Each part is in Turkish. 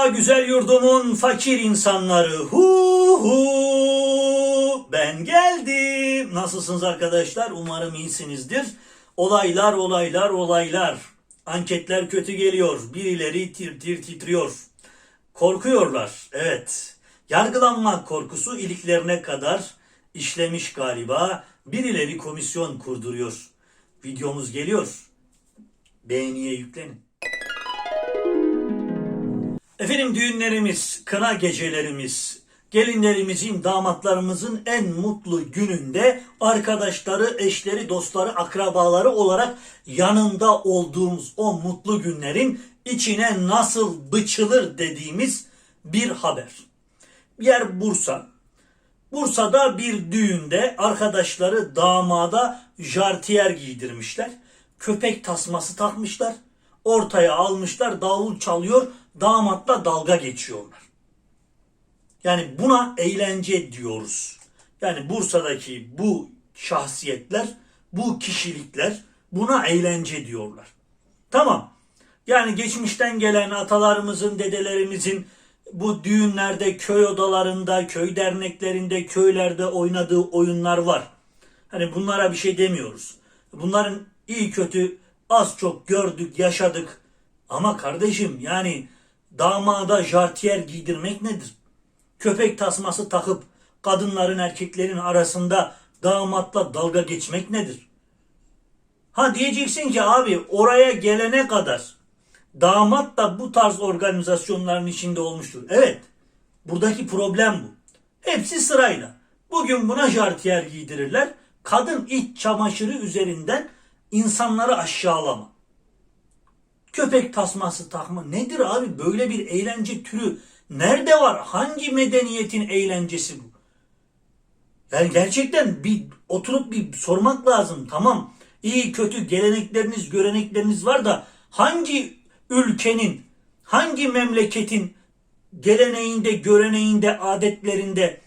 Merhaba güzel yurdumun fakir insanları. Hu hu. Ben geldim. Nasılsınız arkadaşlar? Umarım iyisinizdir. Olaylar, olaylar, olaylar. Anketler kötü geliyor. Birileri tir tir titriyor. Korkuyorlar. Evet. Yargılanma korkusu iliklerine kadar işlemiş galiba. Birileri komisyon kurduruyor. Videomuz geliyor. Beğeniye yüklenin. Efendim düğünlerimiz, kına gecelerimiz, gelinlerimizin, damatlarımızın en mutlu gününde arkadaşları, eşleri, dostları, akrabaları olarak yanında olduğumuz o mutlu günlerin içine nasıl bıçılır dediğimiz bir haber. Yer Bursa. Bursa'da bir düğünde arkadaşları damada jartiyer giydirmişler. Köpek tasması takmışlar. Ortaya almışlar davul çalıyor damatla dalga geçiyorlar. Yani buna eğlence diyoruz. Yani Bursa'daki bu şahsiyetler, bu kişilikler buna eğlence diyorlar. Tamam. Yani geçmişten gelen atalarımızın, dedelerimizin bu düğünlerde, köy odalarında, köy derneklerinde, köylerde oynadığı oyunlar var. Hani bunlara bir şey demiyoruz. Bunların iyi kötü az çok gördük, yaşadık. Ama kardeşim yani damada jartiyer giydirmek nedir? Köpek tasması takıp kadınların erkeklerin arasında damatla dalga geçmek nedir? Ha diyeceksin ki abi oraya gelene kadar damat da bu tarz organizasyonların içinde olmuştur. Evet. Buradaki problem bu. Hepsi sırayla. Bugün buna jartiyer giydirirler. Kadın iç çamaşırı üzerinden insanları aşağılama. Köpek tasması takma nedir abi? Böyle bir eğlence türü nerede var? Hangi medeniyetin eğlencesi bu? Yani gerçekten bir oturup bir sormak lazım. Tamam iyi kötü gelenekleriniz, görenekleriniz var da hangi ülkenin, hangi memleketin geleneğinde, göreneğinde, adetlerinde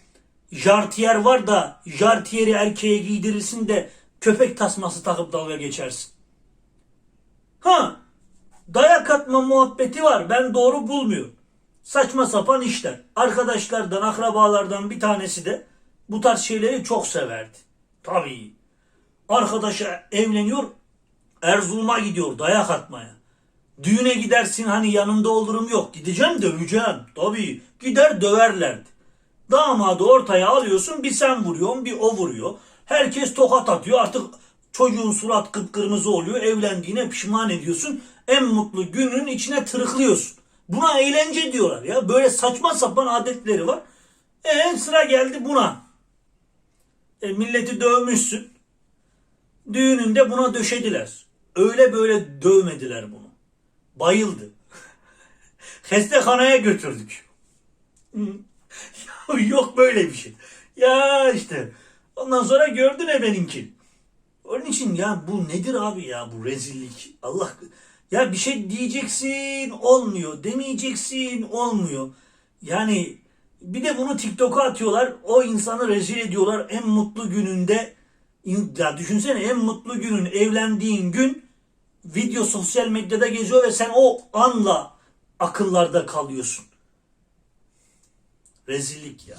jartiyer var da jartiyeri erkeğe giydirirsin de köpek tasması takıp dalga geçersin. Ha dayak atma muhabbeti var. Ben doğru bulmuyorum. Saçma sapan işler. Arkadaşlardan, akrabalardan bir tanesi de bu tarz şeyleri çok severdi. Tabii. Arkadaşa evleniyor, Erzurum'a gidiyor dayak atmaya. Düğüne gidersin hani yanında olurum yok. Gideceğim döveceğim. Tabii. Gider döverlerdi. Damadı ortaya alıyorsun bir sen vuruyorsun bir o vuruyor. Herkes tokat atıyor artık çocuğun surat kıpkırmızı oluyor. Evlendiğine pişman ediyorsun. En mutlu günün içine tırıklıyorsun. Buna eğlence diyorlar ya. Böyle saçma sapan adetleri var. E sıra geldi buna. E, milleti dövmüşsün. Düğününde buna döşediler. Öyle böyle dövmediler bunu. Bayıldı. Hestehaneye götürdük. Yok böyle bir şey. Ya işte. Ondan sonra gördün e benimki. Onun için ya bu nedir abi ya bu rezillik. Allah ya bir şey diyeceksin olmuyor. Demeyeceksin olmuyor. Yani bir de bunu TikTok'a atıyorlar. O insanı rezil ediyorlar en mutlu gününde. Ya düşünsene en mutlu günün evlendiğin gün video sosyal medyada geziyor ve sen o anla akıllarda kalıyorsun. Rezillik ya.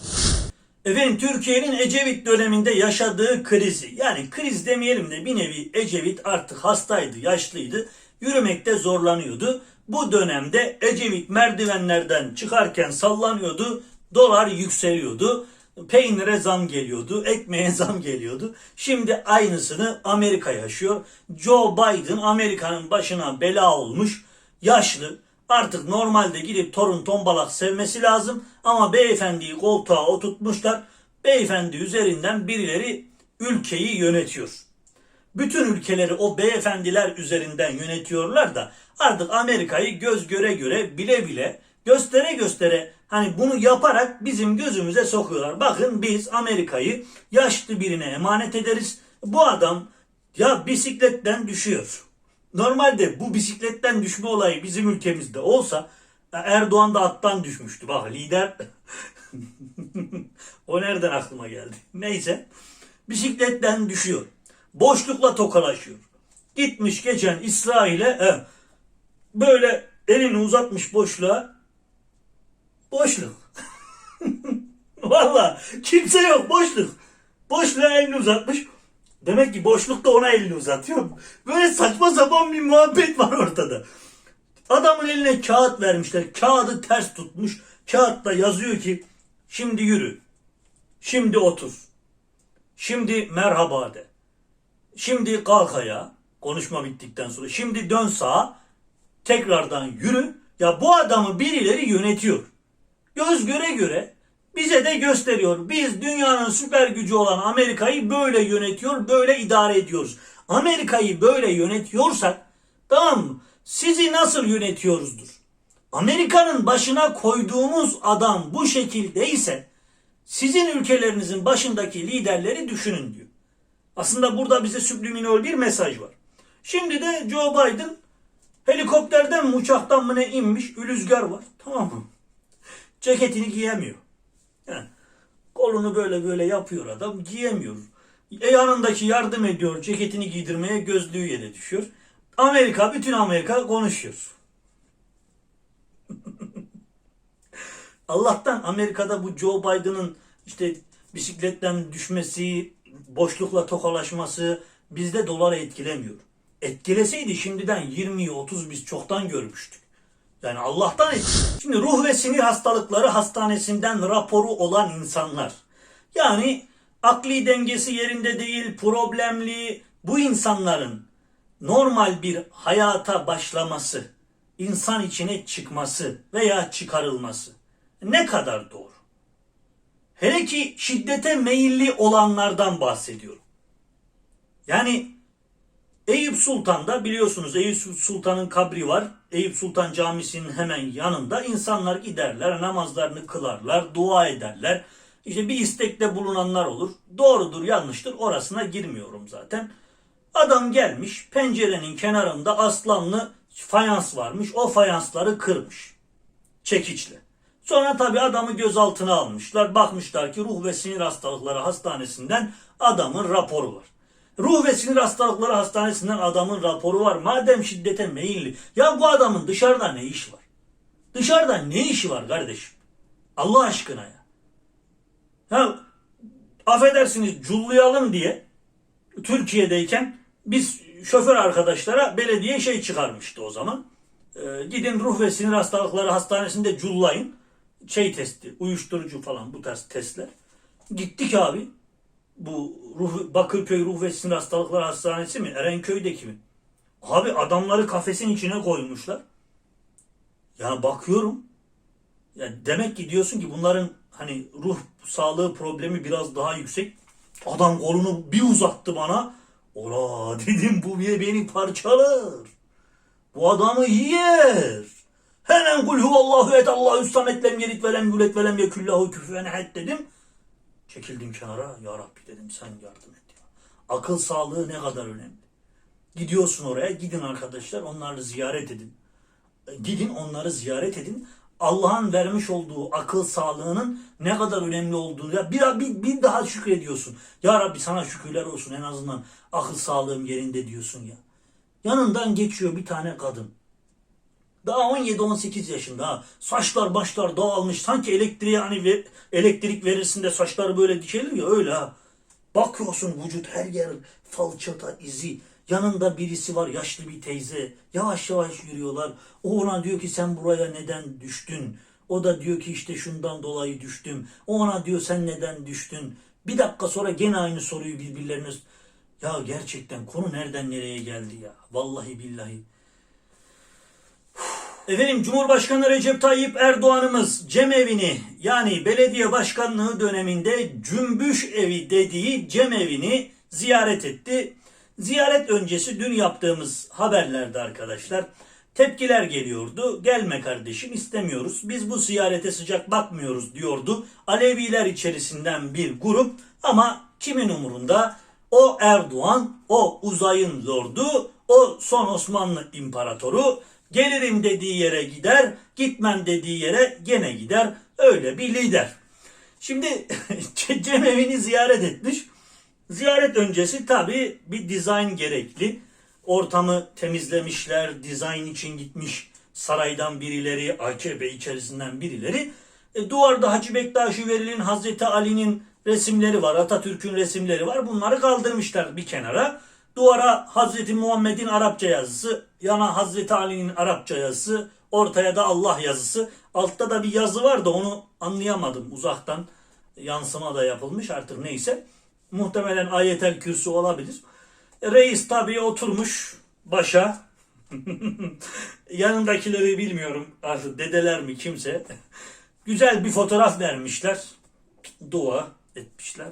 Efendim Türkiye'nin Ecevit döneminde yaşadığı krizi yani kriz demeyelim de bir nevi Ecevit artık hastaydı, yaşlıydı, yürümekte zorlanıyordu. Bu dönemde Ecevit merdivenlerden çıkarken sallanıyordu, dolar yükseliyordu, peynire zam geliyordu, ekmeğe zam geliyordu. Şimdi aynısını Amerika yaşıyor. Joe Biden Amerika'nın başına bela olmuş, yaşlı, Artık normalde gidip torun tombalak sevmesi lazım ama beyefendiyi koltuğa oturtmuşlar. Beyefendi üzerinden birileri ülkeyi yönetiyor. Bütün ülkeleri o beyefendiler üzerinden yönetiyorlar da artık Amerika'yı göz göre göre bile bile göstere göstere hani bunu yaparak bizim gözümüze sokuyorlar. Bakın biz Amerika'yı yaşlı birine emanet ederiz. Bu adam ya bisikletten düşüyor. Normalde bu bisikletten düşme olayı bizim ülkemizde olsa Erdoğan da attan düşmüştü. Bak lider o nereden aklıma geldi? Neyse bisikletten düşüyor. Boşlukla tokalaşıyor. Gitmiş geçen İsrail'e e, böyle elini uzatmış boşluğa Boşluk. Valla kimse yok boşluk. Boşluğa elini uzatmış. Demek ki boşluk da ona elini uzatıyor. Böyle saçma sapan bir muhabbet var ortada. Adamın eline kağıt vermişler. Kağıdı ters tutmuş. Kağıtta yazıyor ki şimdi yürü. Şimdi otur. Şimdi merhaba de. Şimdi kalk ayağa. Konuşma bittikten sonra. Şimdi dön sağa. Tekrardan yürü. Ya bu adamı birileri yönetiyor. Göz göre göre bize de gösteriyor. Biz dünyanın süper gücü olan Amerika'yı böyle yönetiyor, böyle idare ediyoruz. Amerika'yı böyle yönetiyorsak tamam mı? Sizi nasıl yönetiyoruzdur? Amerika'nın başına koyduğumuz adam bu şekildeyse sizin ülkelerinizin başındaki liderleri düşünün diyor. Aslında burada bize subliminal bir mesaj var. Şimdi de Joe Biden helikopterden mi uçaktan mı ne inmiş, rüzgar var. Tamam mı? Ceketini giyemiyor. Yani kolunu böyle böyle yapıyor adam giyemiyor. E yanındaki yardım ediyor ceketini giydirmeye gözlüğü yere düşüyor. Amerika bütün Amerika konuşuyor. Allah'tan Amerika'da bu Joe Biden'ın işte bisikletten düşmesi, boşlukla tokalaşması bizde doları etkilemiyor. Etkileseydi şimdiden 20'yi 30 biz çoktan görmüştük. Yani Allah'tan etkiledi. Şimdi ruh ve sinir hastalıkları hastanesinden raporu olan insanlar. Yani akli dengesi yerinde değil, problemli bu insanların normal bir hayata başlaması, insan içine çıkması veya çıkarılması ne kadar doğru? Hele ki şiddete meyilli olanlardan bahsediyorum. Yani Eyüp Sultan'da biliyorsunuz Eyüp Sultan'ın kabri var. Eyüp Sultan Camisi'nin hemen yanında insanlar giderler, namazlarını kılarlar, dua ederler. İşte bir istekte bulunanlar olur. Doğrudur, yanlıştır orasına girmiyorum zaten. Adam gelmiş pencerenin kenarında aslanlı fayans varmış. O fayansları kırmış. Çekiçle. Sonra tabii adamı gözaltına almışlar. Bakmışlar ki ruh ve sinir hastalıkları hastanesinden adamın raporu var. Ruh ve sinir hastalıkları hastanesinden adamın raporu var. Madem şiddete meyilli. Ya bu adamın dışarıda ne işi var? Dışarıda ne işi var kardeşim? Allah aşkına ya. Ya affedersiniz cullayalım diye Türkiye'deyken biz şoför arkadaşlara belediye şey çıkarmıştı o zaman. Ee, gidin ruh ve sinir hastalıkları hastanesinde cullayın. Şey testi, uyuşturucu falan bu tarz testler. Gittik abi. Bu ruh, Bakırköy Ruh ve Sinir Hastalıkları Hastanesi mi? Erenköy'deki mi? Abi adamları kafesin içine koymuşlar. Ya bakıyorum. Ya demek ki diyorsun ki bunların hani ruh sağlığı problemi biraz daha yüksek. Adam kolunu bir uzattı bana. Ola dedim bu beni parçalar. Bu adamı yer. Hemen kul huvallahu et Allahu samet lem yelit ve lem yulet ve lem yekullahu küfüven ehad dedim. Çekildim kenara. Ya Rabbi dedim sen yardım et ya. Akıl sağlığı ne kadar önemli. Gidiyorsun oraya. Gidin arkadaşlar onları ziyaret edin. E, Gidin onları ziyaret edin. Allah'ın vermiş olduğu akıl sağlığının ne kadar önemli olduğunu ya bir, bir, bir daha şükrediyorsun. Ya Rabbi sana şükürler olsun en azından akıl sağlığım yerinde diyorsun ya. Yanından geçiyor bir tane kadın. Daha 17-18 yaşında. Saçlar başlar dağılmış. Sanki elektriğe hani ve, elektrik verirsin de saçları böyle dikelir ya öyle ha. Bakıyorsun vücut her yer falçata izi. Yanında birisi var yaşlı bir teyze. Yavaş yavaş yürüyorlar. O ona diyor ki sen buraya neden düştün? O da diyor ki işte şundan dolayı düştüm. O ona diyor sen neden düştün? Bir dakika sonra gene aynı soruyu birbirlerine... Ya gerçekten konu nereden nereye geldi ya? Vallahi billahi. Efendim Cumhurbaşkanı Recep Tayyip Erdoğan'ımız cemevini yani belediye başkanlığı döneminde cümbüş evi dediği cemevini ziyaret etti. Ziyaret öncesi dün yaptığımız haberlerde arkadaşlar tepkiler geliyordu. Gelme kardeşim istemiyoruz. Biz bu ziyarete sıcak bakmıyoruz diyordu. Aleviler içerisinden bir grup ama kimin umurunda? O Erdoğan, o uzayın lordu, o son Osmanlı imparatoru Gelirim dediği yere gider, gitmem dediği yere gene gider. Öyle bir lider. Şimdi cemevini ziyaret etmiş. Ziyaret öncesi tabii bir dizayn gerekli. Ortamı temizlemişler, dizayn için gitmiş saraydan birileri, AKP içerisinden birileri. E, duvarda Hacı Bektaşi Veli'nin Hazreti Ali'nin resimleri var. Atatürk'ün resimleri var. Bunları kaldırmışlar bir kenara. Duvara Hazreti Muhammed'in Arapça yazısı, yana Hazreti Ali'nin Arapça yazısı, ortaya da Allah yazısı. Altta da bir yazı var da onu anlayamadım uzaktan. Yansıma da yapılmış artık neyse. Muhtemelen ayetel kürsü olabilir. Reis tabii oturmuş başa. Yanındakileri bilmiyorum artık dedeler mi kimse. Güzel bir fotoğraf vermişler. Dua etmişler.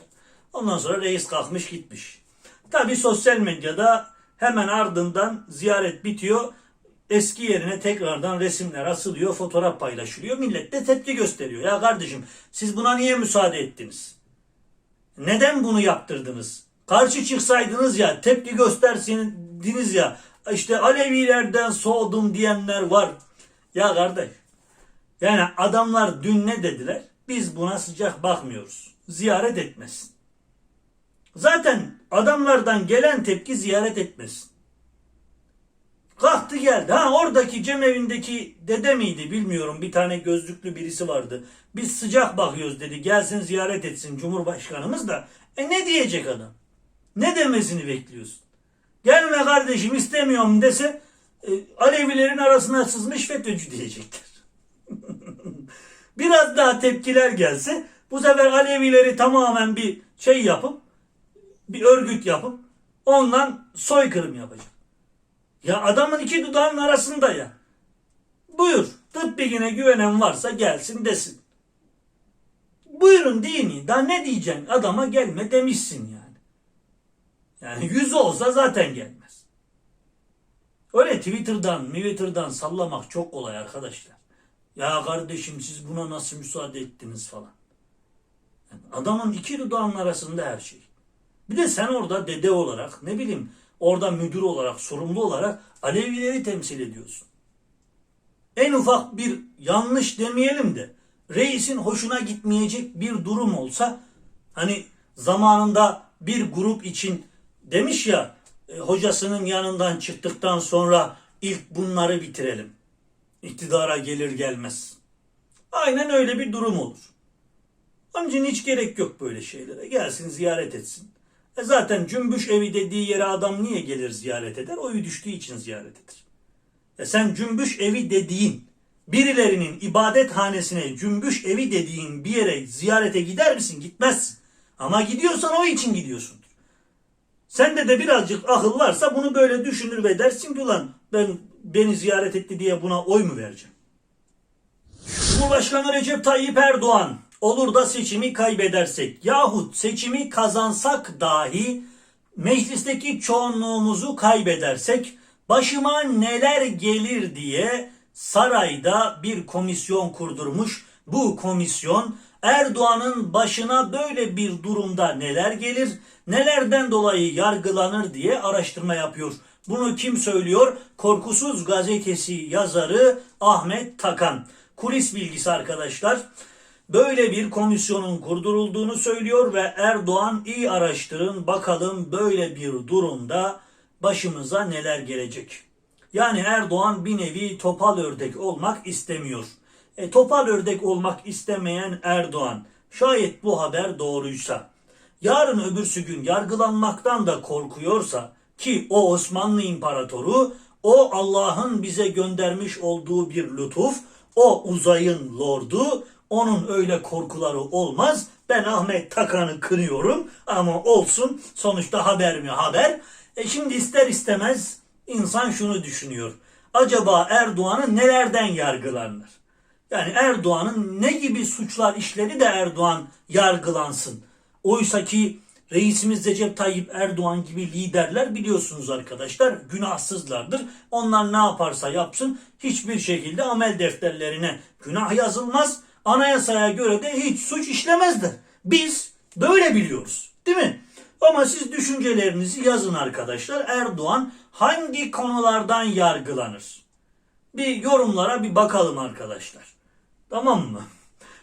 Ondan sonra reis kalkmış gitmiş. Tabii sosyal medyada hemen ardından ziyaret bitiyor. Eski yerine tekrardan resimler asılıyor, fotoğraf paylaşılıyor. Millet de tepki gösteriyor. Ya kardeşim siz buna niye müsaade ettiniz? Neden bunu yaptırdınız? Karşı çıksaydınız ya, tepki gösterseniz ya, işte Alevilerden soğudum diyenler var. Ya kardeş, yani adamlar dün ne dediler? Biz buna sıcak bakmıyoruz. Ziyaret etmesin. Zaten adamlardan gelen tepki ziyaret etmesin. Kalktı geldi. Ha oradaki cemevindeki dede miydi bilmiyorum. Bir tane gözlüklü birisi vardı. Biz sıcak bakıyoruz dedi. Gelsin ziyaret etsin Cumhurbaşkanımız da. E ne diyecek adam? Ne demesini bekliyorsun? Gelme kardeşim istemiyorum dese e, Alevilerin arasına sızmış FETÖ'cü diyecekler. Biraz daha tepkiler gelse bu sefer Alevileri tamamen bir şey yapıp bir örgüt yapıp ondan soykırım yapacak. Ya adamın iki dudağının arasında ya. Buyur tıp bilgine güvenen varsa gelsin desin. Buyurun dini. Daha ne diyeceksin? Adama gelme demişsin yani. Yani yüzü olsa zaten gelmez. Öyle Twitter'dan, Twitter'dan sallamak çok kolay arkadaşlar. Ya kardeşim siz buna nasıl müsaade ettiniz falan. Adamın iki dudağının arasında her şey. Bir de sen orada dede olarak ne bileyim orada müdür olarak sorumlu olarak Alevileri temsil ediyorsun. En ufak bir yanlış demeyelim de reisin hoşuna gitmeyecek bir durum olsa hani zamanında bir grup için demiş ya e, hocasının yanından çıktıktan sonra ilk bunları bitirelim. İktidara gelir gelmez. Aynen öyle bir durum olur. Onun için hiç gerek yok böyle şeylere. Gelsin ziyaret etsin. E zaten cümbüş evi dediği yere adam niye gelir ziyaret eder? Oyu düştüğü için ziyaret eder. E sen cümbüş evi dediğin birilerinin ibadet hanesine cümbüş evi dediğin bir yere ziyarete gider misin? Gitmezsin. Ama gidiyorsan o için gidiyorsundur. Sende de birazcık akıl varsa bunu böyle düşünür ve dersin ki ulan ben beni ziyaret etti diye buna oy mu vereceğim? Cumhurbaşkanı Recep Tayyip Erdoğan olur da seçimi kaybedersek yahut seçimi kazansak dahi meclisteki çoğunluğumuzu kaybedersek başıma neler gelir diye sarayda bir komisyon kurdurmuş. Bu komisyon Erdoğan'ın başına böyle bir durumda neler gelir, nelerden dolayı yargılanır diye araştırma yapıyor. Bunu kim söylüyor? Korkusuz gazetesi yazarı Ahmet Takan. Kulis bilgisi arkadaşlar. Böyle bir komisyonun kurdurulduğunu söylüyor ve Erdoğan iyi araştırın bakalım böyle bir durumda başımıza neler gelecek. Yani Erdoğan bir nevi topal ördek olmak istemiyor. E, topal ördek olmak istemeyen Erdoğan şayet bu haber doğruysa yarın öbürsü gün yargılanmaktan da korkuyorsa ki o Osmanlı İmparatoru o Allah'ın bize göndermiş olduğu bir lütuf o uzayın lordu onun öyle korkuları olmaz. Ben Ahmet Takan'ı kınıyorum ama olsun sonuçta haber mi haber. E şimdi ister istemez insan şunu düşünüyor. Acaba Erdoğan'ın nelerden yargılanır? Yani Erdoğan'ın ne gibi suçlar işledi de Erdoğan yargılansın? Oysa ki reisimiz Recep Tayyip Erdoğan gibi liderler biliyorsunuz arkadaşlar günahsızlardır. Onlar ne yaparsa yapsın hiçbir şekilde amel defterlerine günah yazılmaz. Anayasaya göre de hiç suç işlemezler. Biz böyle biliyoruz değil mi? Ama siz düşüncelerinizi yazın arkadaşlar. Erdoğan hangi konulardan yargılanır? Bir yorumlara bir bakalım arkadaşlar. Tamam mı?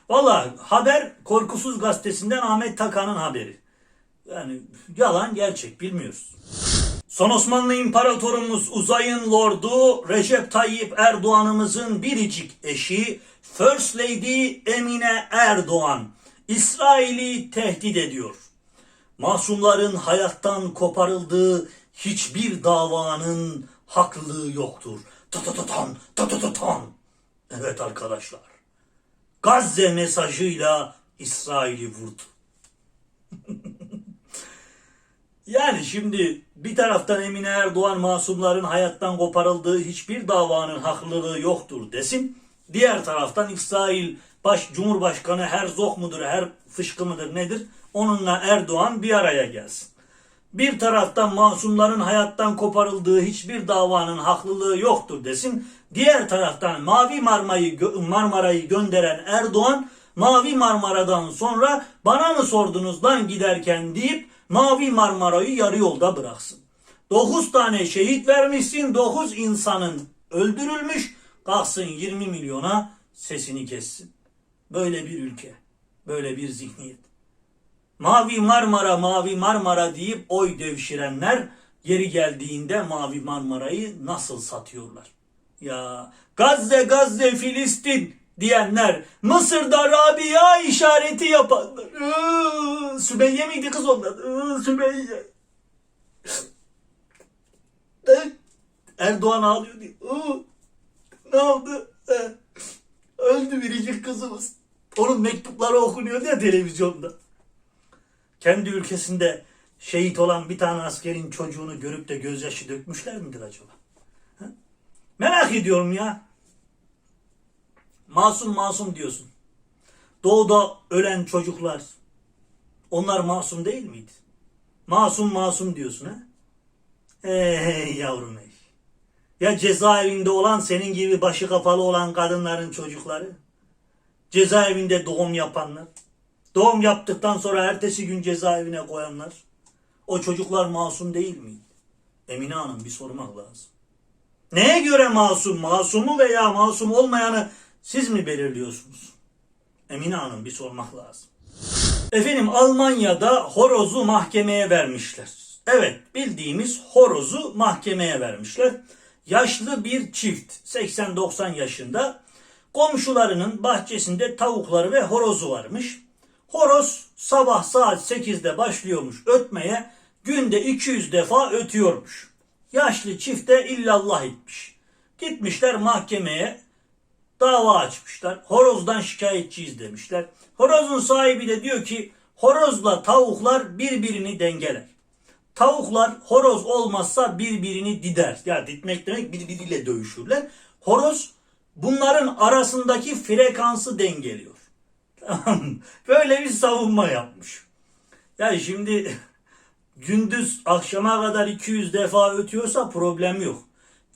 Valla haber Korkusuz Gazetesi'nden Ahmet Takan'ın haberi. Yani yalan gerçek bilmiyoruz. Son Osmanlı İmparatorumuz uzayın lordu Recep Tayyip Erdoğan'ımızın biricik eşi First Lady Emine Erdoğan İsrail'i tehdit ediyor. Masumların hayattan koparıldığı hiçbir davanın haklılığı yoktur. Tatatatan, tatatatan. Evet arkadaşlar. Gazze mesajıyla İsrail'i vurdu. Yani şimdi bir taraftan Emine Erdoğan masumların hayattan koparıldığı hiçbir davanın haklılığı yoktur desin. Diğer taraftan İsrail baş Cumhurbaşkanı Herzog mudur, her fışkı mıdır nedir? Onunla Erdoğan bir araya gelsin. Bir taraftan masumların hayattan koparıldığı hiçbir davanın haklılığı yoktur desin. Diğer taraftan Mavi Marmara'yı Marmara'yı gönderen Erdoğan Mavi Marmara'dan sonra bana mı sordunuz lan giderken deyip Mavi Marmara'yı yarı yolda bıraksın. 9 tane şehit vermişsin, 9 insanın öldürülmüş, kalksın 20 milyona sesini kessin. Böyle bir ülke, böyle bir zihniyet. Mavi Marmara, Mavi Marmara deyip oy devşirenler yeri geldiğinde Mavi Marmara'yı nasıl satıyorlar? Ya Gazze, Gazze, Filistin diyenler, Mısır'da Rabia işareti yapanlar. Iıı, Sümeyye miydi kız onlar? Iıı, Sümeyye. Erdoğan ağlıyor diye. Iıı, ne oldu? Öldü biricik kızımız. Onun mektupları okunuyor ya televizyonda. Kendi ülkesinde şehit olan bir tane askerin çocuğunu görüp de gözyaşı dökmüşler midir acaba? Ha? Merak ediyorum ya. Masum masum diyorsun. Doğuda ölen çocuklar onlar masum değil miydi? Masum masum diyorsun ha? Ey yavrum ey. Ya cezaevinde olan senin gibi başı kapalı olan kadınların çocukları? Cezaevinde doğum yapanlar? Doğum yaptıktan sonra ertesi gün cezaevine koyanlar? O çocuklar masum değil miydi? Emine Hanım bir sormak lazım. Neye göre masum? Masumu veya masum olmayanı siz mi belirliyorsunuz? Emine Hanım bir sormak lazım. Efendim Almanya'da horozu mahkemeye vermişler. Evet bildiğimiz horozu mahkemeye vermişler. Yaşlı bir çift 80-90 yaşında komşularının bahçesinde tavukları ve horozu varmış. Horoz sabah saat 8'de başlıyormuş ötmeye günde 200 defa ötüyormuş. Yaşlı çifte illallah etmiş. Gitmişler mahkemeye dava açmışlar. Horozdan şikayetçiyiz demişler. Horozun sahibi de diyor ki horozla tavuklar birbirini dengeler. Tavuklar horoz olmazsa birbirini dider. Ya ditmek demek birbiriyle dövüşürler. Horoz bunların arasındaki frekansı dengeliyor. Böyle bir savunma yapmış. Ya şimdi gündüz akşama kadar 200 defa ötüyorsa problem yok.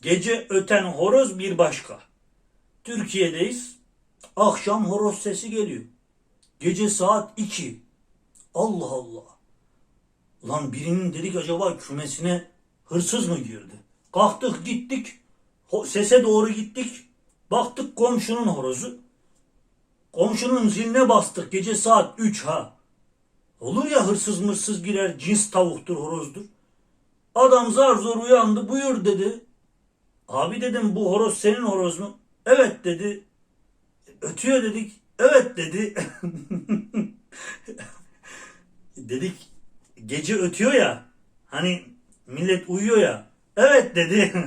Gece öten horoz bir başka. Türkiye'deyiz. Akşam horoz sesi geliyor. Gece saat 2. Allah Allah. Lan birinin dedik acaba kümesine hırsız mı girdi? Kalktık gittik. Sese doğru gittik. Baktık komşunun horozu. Komşunun ziline bastık. Gece saat 3 ha. Olur ya hırsız mırsız girer cins tavuktur horozdur. Adam zar zor uyandı buyur dedi. Abi dedim bu horoz senin horoz mu? Evet dedi. Ötüyor dedik. Evet dedi. dedik gece ötüyor ya. Hani millet uyuyor ya. Evet dedi.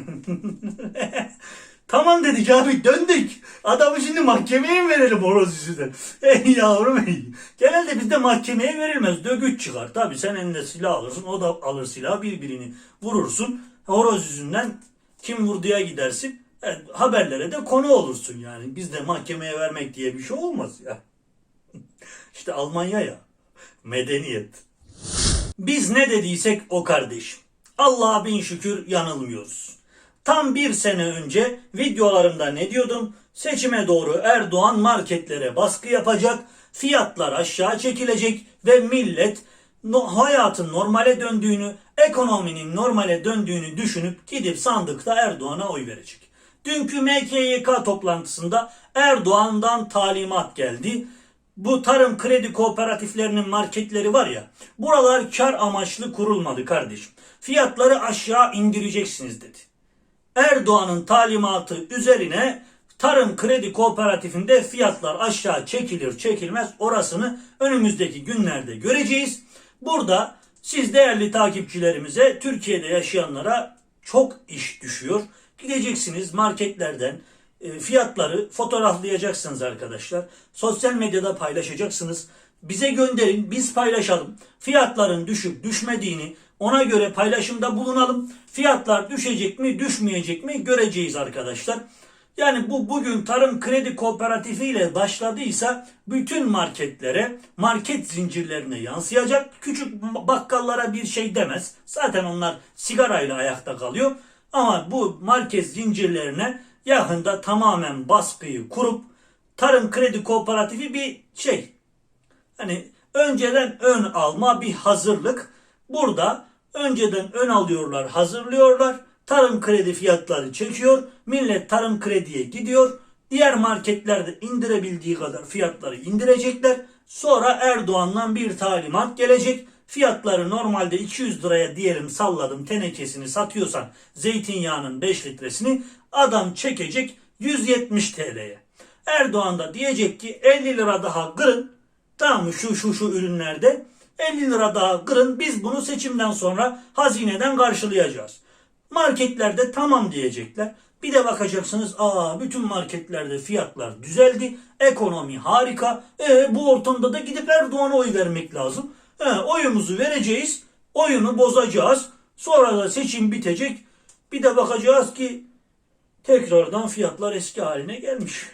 tamam dedik abi döndük. Adamı şimdi mahkemeye mi verelim horoz yüzünden? Ey yavrum ey. Genelde bizde mahkemeye verilmez. Dögüt çıkar. Tabi sen eline silah alırsın. O da alır silah birbirini vurursun. Horoz yüzünden kim vurduya gidersin. Evet, haberlere de konu olursun yani. Bizde mahkemeye vermek diye bir şey olmaz ya. işte Almanya ya. Medeniyet. Biz ne dediysek o kardeşim. Allah'a bin şükür yanılmıyoruz. Tam bir sene önce videolarımda ne diyordum? Seçime doğru Erdoğan marketlere baskı yapacak, fiyatlar aşağı çekilecek ve millet no, hayatın normale döndüğünü, ekonominin normale döndüğünü düşünüp gidip sandıkta Erdoğan'a oy verecek. Dünkü MKYK toplantısında Erdoğan'dan talimat geldi. Bu tarım kredi kooperatiflerinin marketleri var ya. Buralar kar amaçlı kurulmadı kardeşim. Fiyatları aşağı indireceksiniz dedi. Erdoğan'ın talimatı üzerine Tarım Kredi Kooperatifinde fiyatlar aşağı çekilir çekilmez orasını önümüzdeki günlerde göreceğiz. Burada siz değerli takipçilerimize Türkiye'de yaşayanlara çok iş düşüyor. Gideceksiniz marketlerden fiyatları fotoğraflayacaksınız arkadaşlar. Sosyal medyada paylaşacaksınız. Bize gönderin biz paylaşalım. Fiyatların düşüp düşmediğini ona göre paylaşımda bulunalım. Fiyatlar düşecek mi düşmeyecek mi göreceğiz arkadaşlar. Yani bu bugün Tarım Kredi Kooperatifi ile başladıysa bütün marketlere, market zincirlerine yansıyacak. Küçük bakkallara bir şey demez. Zaten onlar sigarayla ayakta kalıyor. Ama bu market zincirlerine yakında tamamen baskıyı kurup Tarım Kredi Kooperatifi bir şey. Hani önceden ön alma bir hazırlık. Burada önceden ön alıyorlar, hazırlıyorlar. Tarım kredi fiyatları çekiyor. Millet tarım krediye gidiyor. Diğer marketlerde indirebildiği kadar fiyatları indirecekler. Sonra Erdoğan'dan bir talimat gelecek. Fiyatları normalde 200 liraya diyelim salladım tenekesini satıyorsan zeytinyağının 5 litresini adam çekecek 170 TL'ye. Erdoğan da diyecek ki 50 lira daha kırın. Tamam mı şu şu şu ürünlerde 50 lira daha kırın biz bunu seçimden sonra hazineden karşılayacağız. Marketlerde tamam diyecekler. Bir de bakacaksınız aa bütün marketlerde fiyatlar düzeldi. Ekonomi harika. E bu ortamda da gidip Erdoğan'a oy vermek lazım. E, oyumuzu vereceğiz. Oyunu bozacağız. Sonra da seçim bitecek. Bir de bakacağız ki tekrardan fiyatlar eski haline gelmiş.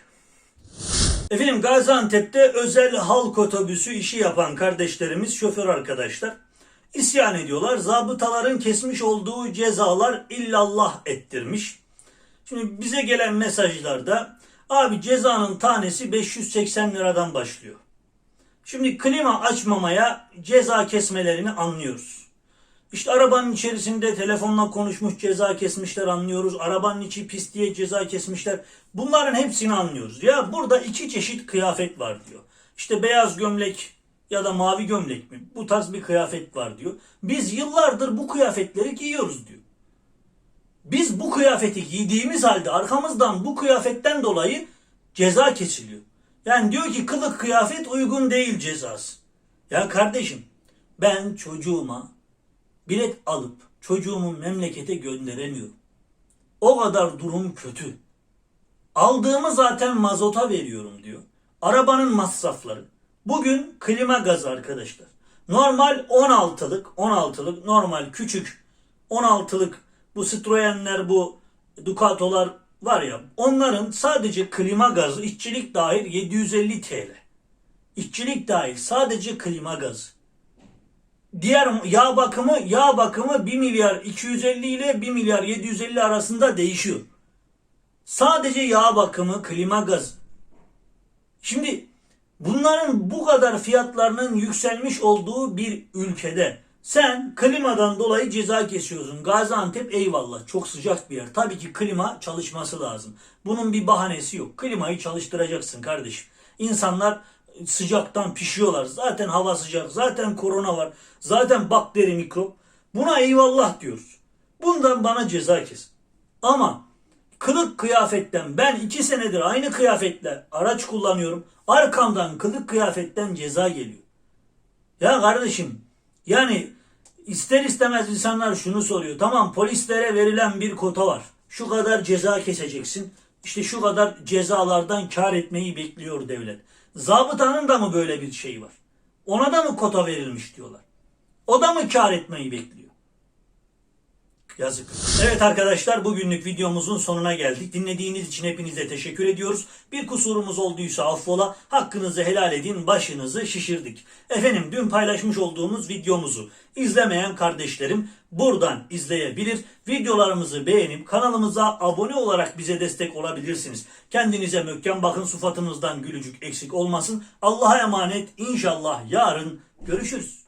Efendim Gaziantep'te özel halk otobüsü işi yapan kardeşlerimiz şoför arkadaşlar isyan ediyorlar. Zabıtaların kesmiş olduğu cezalar illallah ettirmiş. Şimdi bize gelen mesajlarda abi cezanın tanesi 580 liradan başlıyor. Şimdi klima açmamaya ceza kesmelerini anlıyoruz. İşte arabanın içerisinde telefonla konuşmuş ceza kesmişler anlıyoruz. Arabanın içi pis diye ceza kesmişler. Bunların hepsini anlıyoruz. Ya burada iki çeşit kıyafet var diyor. İşte beyaz gömlek ya da mavi gömlek mi? Bu tarz bir kıyafet var diyor. Biz yıllardır bu kıyafetleri giyiyoruz diyor. Biz bu kıyafeti giydiğimiz halde arkamızdan bu kıyafetten dolayı ceza kesiliyor. Yani diyor ki kılık kıyafet uygun değil cezası. Ya kardeşim ben çocuğuma bilet alıp çocuğumu memlekete gönderemiyorum. O kadar durum kötü. Aldığımı zaten mazota veriyorum diyor. Arabanın masrafları. Bugün klima gazı arkadaşlar. Normal 16'lık, 16'lık normal küçük 16'lık bu Citroen'ler bu Ducato'lar var ya onların sadece klima gazı işçilik dahil 750 TL. İşçilik dahil sadece klima gazı. Diğer yağ bakımı yağ bakımı 1 milyar 250 ile 1 milyar 750 arasında değişiyor. Sadece yağ bakımı klima gazı. Şimdi Bunların bu kadar fiyatlarının yükselmiş olduğu bir ülkede sen klimadan dolayı ceza kesiyorsun. Gaziantep eyvallah çok sıcak bir yer. Tabii ki klima çalışması lazım. Bunun bir bahanesi yok. Klimayı çalıştıracaksın kardeşim. İnsanlar sıcaktan pişiyorlar. Zaten hava sıcak. Zaten korona var. Zaten bakteri mikrop. Buna eyvallah diyoruz. Bundan bana ceza kes. Ama kılık kıyafetten ben iki senedir aynı kıyafetle araç kullanıyorum. Arkamdan kılık kıyafetten ceza geliyor. Ya kardeşim yani ister istemez insanlar şunu soruyor. Tamam polislere verilen bir kota var. Şu kadar ceza keseceksin. İşte şu kadar cezalardan kar etmeyi bekliyor devlet. Zabıtanın da mı böyle bir şey var? Ona da mı kota verilmiş diyorlar. O da mı kar etmeyi bekliyor? Yazık. Evet arkadaşlar bugünlük videomuzun sonuna geldik. Dinlediğiniz için hepinize teşekkür ediyoruz. Bir kusurumuz olduysa affola. Hakkınızı helal edin. Başınızı şişirdik. Efendim dün paylaşmış olduğumuz videomuzu izlemeyen kardeşlerim buradan izleyebilir. Videolarımızı beğenip kanalımıza abone olarak bize destek olabilirsiniz. Kendinize mökken bakın sufatınızdan gülücük eksik olmasın. Allah'a emanet. İnşallah yarın görüşürüz.